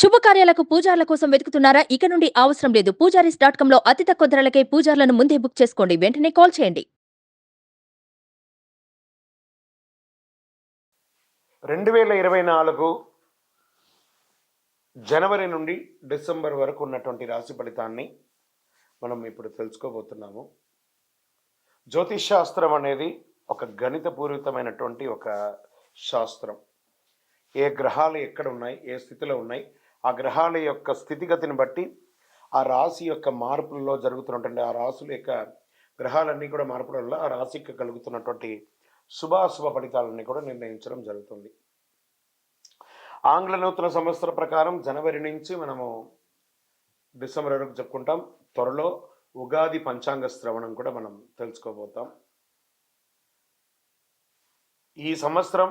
శుభకార్యాలకు పూజార్ల కోసం వెతుకుతున్నారా? ఇక నుండి అవసరం లేదు. పూజారీస్ డాట్ కాంలో అతి తక్కువ ధరలకే పూజార్లను ముందే బుక్ చేసుకోండి. వెంటనే కాల్ చేయండి. రెండు వేల ఇరవై నాలుగు జనవరి నుండి డిసెంబర్ వరకు ఉన్నటువంటి రాశి ఫలితాన్ని మనం ఇప్పుడు తెలుసుకోబోతున్నాము. జ్యోతిష్ శాస్త్రం అనేది ఒక గణితపూరితమైనటువంటి ఒక శాస్త్రం. ఏ గ్రహాలు ఎక్కడ ఉన్నాయి? ఏ స్థితిలో ఉన్నాయి? ఆ గ్రహాల యొక్క స్థితిగతిని బట్టి ఆ రాశి యొక్క మార్పులలో జరుగుతున్నటువంటి ఆ రాశుల యొక్క గ్రహాలన్నీ కూడా మార్పుల వల్ల ఆ రాశికి కలుగుతున్నటువంటి శుభాశుభ ఫలితాలన్నీ కూడా నిర్ణయించడం జరుగుతుంది. ఆంగ్ల నూతన సంవత్సర ప్రకారం జనవరి నుంచి మనము డిసెంబర్ వరకు చెప్పుకుంటాం త్వరలో ఉగాది పంచాంగ శ్రవణం కూడా మనం తెలుసుకోబోతాం. ఈ సంవత్సరం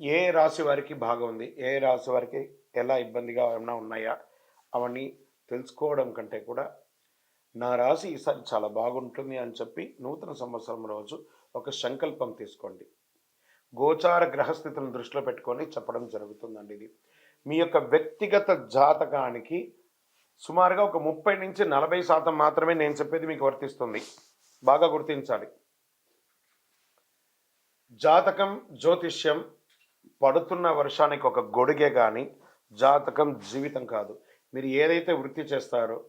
ఏ రాశి వారికి బాగా ఉంది ఏ రాశి వారికి ఎలా ఇబ్బందిగా ఏమైనా ఉన్నాయా? అవన్నీ తెలుసుకోవడం కంటే కూడా నా రాశి ఈసారి చాలా బాగుంటుంది అని చెప్పి నూతన సంవత్సరం రోజు ఒక సంకల్పం తీసుకోండి. గోచార గ్రహస్థితులను దృష్టిలో పెట్టుకొని చెప్పడం జరుగుతుందండి ఇది. మీ యొక్క వ్యక్తిగత జాతకానికి సుమారుగా ఒక ముప్పై నుంచి నలభై శాతం మాత్రమే నేను చెప్పేది మీకు వర్తిస్తుంది. బాగా గుర్తించాలి. జాతకం జ్యోతిష్యం పడుతున్న వర్షానికి ఒక గొడుగే కానీ జాతకం జీవితం కాదు. మీరు ఏదైతే వృత్తి చేస్తారో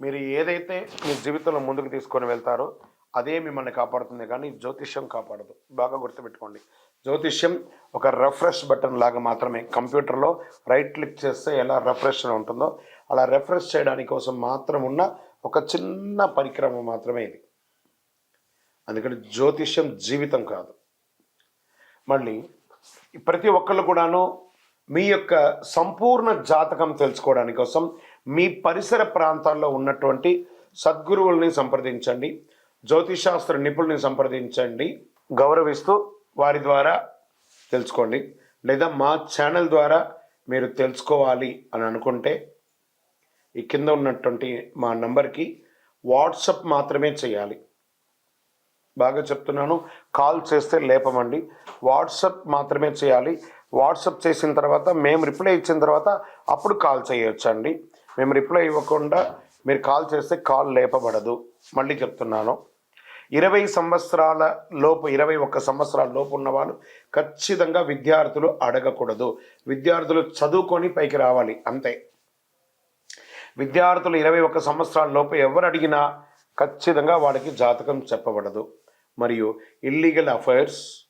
మీరు ఏదైతే మీ జీవితంలో ముందుకు తీసుకొని వెళ్తారో అదే మిమ్మల్ని కాపాడుతుంది. కానీ జ్యోతిష్యం కాపాడదు. బాగా గుర్తుపెట్టుకోండి. జ్యోతిష్యం ఒక రిఫ్రెష్ బటన్ లాగా మాత్రమే. కంప్యూటర్లో రైట్ క్లిక్ చేస్తే ఎలా రెఫ్రెష్ ఉంటుందో అలా రిఫ్రెష్ చేయడానికి కోసం మాత్రం ఉన్న ఒక చిన్న పరిక్రమ మాత్రమే ఇది. అందుకని జ్యోతిష్యం జీవితం కాదు. మళ్ళీ ప్రతి ఒక్కళ్ళు కూడాను మీ యొక్క సంపూర్ణ జాతకం తెలుసుకోవడానికి కోసం మీ పరిసర ప్రాంతాల్లో ఉన్నటువంటి సద్గురువుల్ని సంప్రదించండి జ్యోతిషాస్త్ర నిపుణుల్ని సంప్రదించండి గౌరవిస్తూ వారి ద్వారా తెలుసుకోండి లేదా మా ఛానల్ ద్వారా మీరు తెలుసుకోవాలి అని అనుకుంటే ఈ కింద ఉన్నటువంటి మా నంబర్కి వాట్సప్ మాత్రమే చేయాలి. బాగా చెప్తున్నాను కాల్ చేస్తే లేపమండి. వాట్సప్ మాత్రమే చేయాలి. వాట్సప్ చేసిన తర్వాత మేము రిప్లై ఇచ్చిన తర్వాత అప్పుడు కాల్ చేయొచ్చండి. మేము రిప్లై ఇవ్వకుండా మీరు కాల్ చేస్తే కాల్ లేపబడదు. మళ్ళీ చెప్తున్నాను. ఇరవై సంవత్సరాల లోపు ఇరవై ఒక్క సంవత్సరాల లోపు ఉన్నవాళ్ళు ఖచ్చితంగా విద్యార్థులు అడగకూడదు. విద్యార్థులు చదువుకొని పైకి రావాలి అంతే. విద్యార్థులు ఇరవై ఒక్క సంవత్సరాల లోపు ఎవరు అడిగినా ఖచ్చితంగా వాడికి జాతకం చెప్పబడదు. మరియు ఇల్లీగల్ అఫైర్స్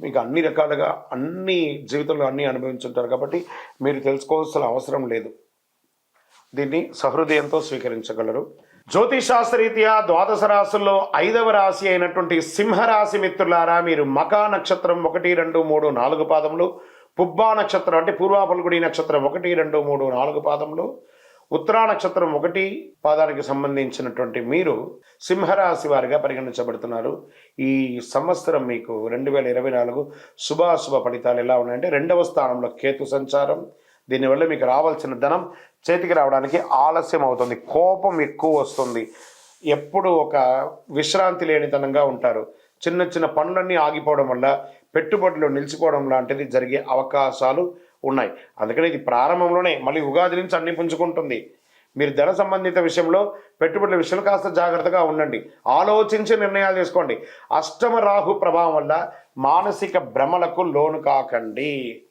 మీకు అన్ని రకాలుగా అన్ని జీవితంలో అన్నీ అనుభవించుంటారు కాబట్టి మీరు తెలుసుకోవాల్సిన అవసరం లేదు. దీన్ని సహృదయంతో స్వీకరించగలరు. జ్యోతిషాస్త్రరీత్యా ద్వాదశ రాశుల్లో ఐదవ రాశి అయినటువంటి సింహరాశి మిత్రులారా మీరు మకా నక్షత్రం ఒకటి రెండు మూడు నాలుగు పాదములు పుబ్బా నక్షత్రం అంటే పూర్వాపల్గుడి నక్షత్రం ఒకటి రెండు మూడు నాలుగు పాదములు ఉత్తరా నక్షత్రం ఒకటి పాదానికి సంబంధించినటువంటి మీరు సింహరాశి వారిగా పరిగణించబడుతున్నారు. ఈ సంవత్సరం మీకు రెండు వేల ఇరవై నాలుగు శుభాశుభ ఫలితాలు ఎలా ఉన్నాయంటే రెండవ స్థానంలో కేతు సంచారం. దీనివల్ల మీకు రావాల్సిన ధనం చేతికి రావడానికి ఆలస్యం అవుతుంది. కోపం ఎక్కువ వస్తుంది. ఎప్పుడు ఒక విశ్రాంతి లేనితనంగా ఉంటారు. చిన్న చిన్న పనులన్నీ ఆగిపోవడం వల్ల పెట్టుబడులు నిలిచిపోవడం లాంటిది జరిగే అవకాశాలు ఉన్నాయి. అందుకని ఇది ప్రారంభంలోనే మళ్ళీ ఉగాది నుంచి అన్ని పుంజుకుంటుంది. మీరు ధన సంబంధిత విషయంలో పెట్టుబడుల విషయంలో కాస్త జాగ్రత్తగా ఉండండి. ఆలోచించి నిర్ణయాలు తీసుకోండి. అష్టమ రాహు ప్రభావం వల్ల మానసిక భ్రమలకు లోను కాకండి.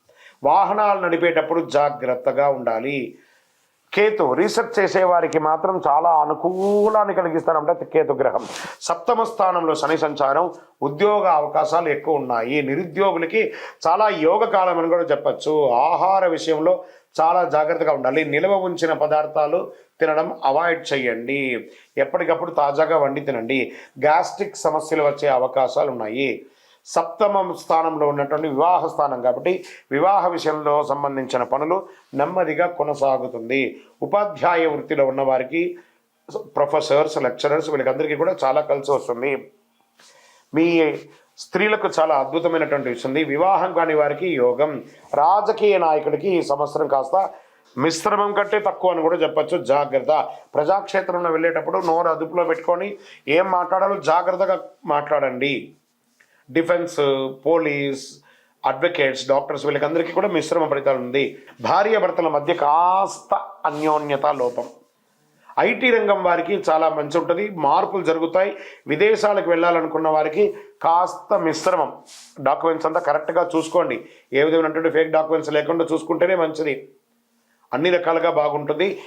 వాహనాలు నడిపేటప్పుడు జాగ్రత్తగా ఉండాలి. కేతు రీసెర్చ్ చేసేవారికి మాత్రం చాలా అనుకూలాన్ని కలిగిస్తారంటే కేతు గ్రహం. సప్తమ స్థానంలో శని సంచారం ఉద్యోగ అవకాశాలు ఎక్కువ ఉన్నాయి. నిరుద్యోగులకి చాలా యోగ కాలం అని కూడా చెప్పచ్చు. ఆహార విషయంలో చాలా జాగ్రత్తగా ఉండాలి. నిల్వ ఉంచిన పదార్థాలు తినడం అవాయిడ్ చేయండి. ఎప్పటికప్పుడు తాజాగా వండి తినండి. గ్యాస్ట్రిక్ సమస్యలు వచ్చే అవకాశాలు ఉన్నాయి. సప్తమ స్థానంలో ఉన్నటువంటి వివాహ స్థానం కాబట్టి వివాహ విషయంలో సంబంధించిన పనులు నెమ్మదిగా కొనసాగుతుంది. ఉపాధ్యాయ వృత్తిలో ఉన్నవారికి ప్రొఫెసర్స్ లెక్చరర్స్ వీళ్ళకందరికీ కూడా చాలా కలిసి వస్తుంది. మీ స్త్రీలకు చాలా అద్భుతమైనటువంటి ఇస్తుంది వివాహం కాని వారికి యోగం. రాజకీయ నాయకుడికి ఈ సంవత్సరం కాస్త మిశ్రమం కంటే తక్కువ అని కూడా చెప్పొచ్చు. జాగ్రత్త. ప్రజాక్షేత్రంలో వెళ్ళేటప్పుడు నోరు అదుపులో పెట్టుకొని ఏం మాట్లాడాలో జాగ్రత్తగా మాట్లాడండి. డిఫెన్స్ పోలీస్ అడ్వకేట్స్ డాక్టర్స్ వీళ్ళకందరికీ కూడా మిశ్రమ ఫలితాలు ఉంది. భార్య భర్తల మధ్య కాస్త అన్యోన్యత లోపం. ఐటీ రంగం వారికి చాలా మంచి ఉంటుంది. మార్పులు జరుగుతాయి. విదేశాలకు వెళ్ళాలనుకున్న వారికి కాస్త మిశ్రమం. డాక్యుమెంట్స్ అంతా కరెక్ట్గా చూసుకోండి. ఏ విధమైనటువంటి ఫేక్ డాక్యుమెంట్స్ లేకుండా చూసుకుంటేనే మంచిది. అన్ని రకాలుగా బాగుంటుంది.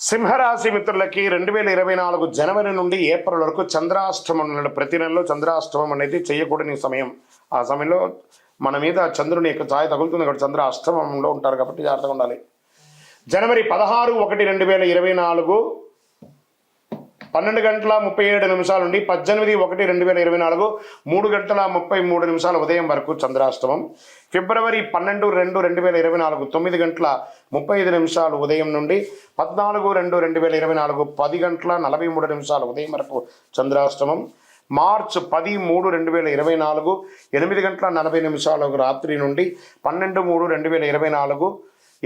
సింహరాశి మిత్రులకి రెండు వేల ఇరవై నాలుగు జనవరి నుండి ఏప్రిల్ వరకు చంద్రాష్టమం ప్రతి నెలలో చంద్రాష్టమం అనేది చేయకూడని సమయం. ఆ సమయంలో మన మీద చంద్రుని యొక్క ఛాయ తగులుతుంది కాబట్టి చంద్ర అష్టమంలో ఉంటారు కాబట్టి జాగ్రత్తగా ఉండాలి. జనవరి పదహారు ఒకటి రెండు వేల ఇరవై నాలుగు పన్నెండు గంటల ముప్పై ఏడు నిమిషాల నుండి పద్దెనిమిది ఒకటి రెండు వేల ఇరవై నాలుగు మూడు గంటల ముప్పై మూడు నిమిషాల ఉదయం వరకు చంద్రాష్టమం. ఫిబ్రవరి పన్నెండు రెండు రెండు వేల ఇరవై నాలుగు తొమ్మిది గంటల ముప్పై ఐదు నిమిషాలు ఉదయం నుండి పద్నాలుగు రెండు రెండు వేల ఇరవై నాలుగు పది గంటల నలభై మూడు నిమిషాల ఉదయం వరకు చంద్రాష్టమం. మార్చ్ పది మూడు రెండు వేల ఇరవై నాలుగు ఎనిమిది గంటల నలభై నిమిషాలకు రాత్రి నుండి పన్నెండు మూడు రెండు వేల ఇరవై నాలుగు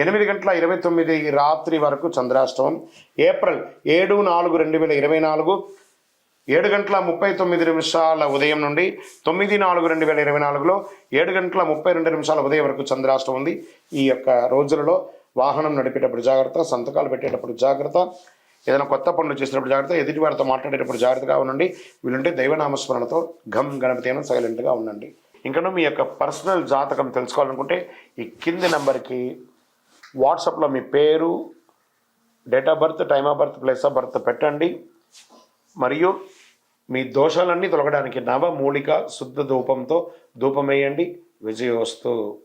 ఎనిమిది గంటల ఇరవై తొమ్మిది రాత్రి వరకు చంద్రాష్టమం. ఏప్రిల్ ఏడు నాలుగు రెండు వేల ఇరవై నాలుగు ఏడు గంటల ముప్పై తొమ్మిది నిమిషాల ఉదయం నుండి తొమ్మిది నాలుగు రెండు వేల ఇరవై నాలుగులో ఏడు గంటల ముప్పై రెండు నిమిషాల ఉదయం వరకు చంద్రాష్టం ఉంది. ఈ యొక్క రోజులలో వాహనం నడిపేటప్పుడు జాగ్రత్త సంతకాలు పెట్టేటప్పుడు జాగ్రత్త ఏదైనా కొత్త పనులు చేసినప్పుడు జాగ్రత్త ఎదుటి వారితో మాట్లాడేటప్పుడు జాగ్రత్తగా ఉండండి. వీలుంటే దైవనామస్మరణతో ఘం గణపతి అయినా సైలెంట్గా ఉండండి. ఇంకనూ మీ యొక్క పర్సనల్ జాతకం తెలుసుకోవాలనుకుంటే ఈ కింది నెంబర్కి వాట్సాప్లో మీ పేరు date of birth time of birth place of birth పెట్టండి. మరియు మీ దోషాలన్నీ తొలగడానికి నవమూలిక శుద్ధ ధూపంతో ధూపం వేయండి విజయోస్తు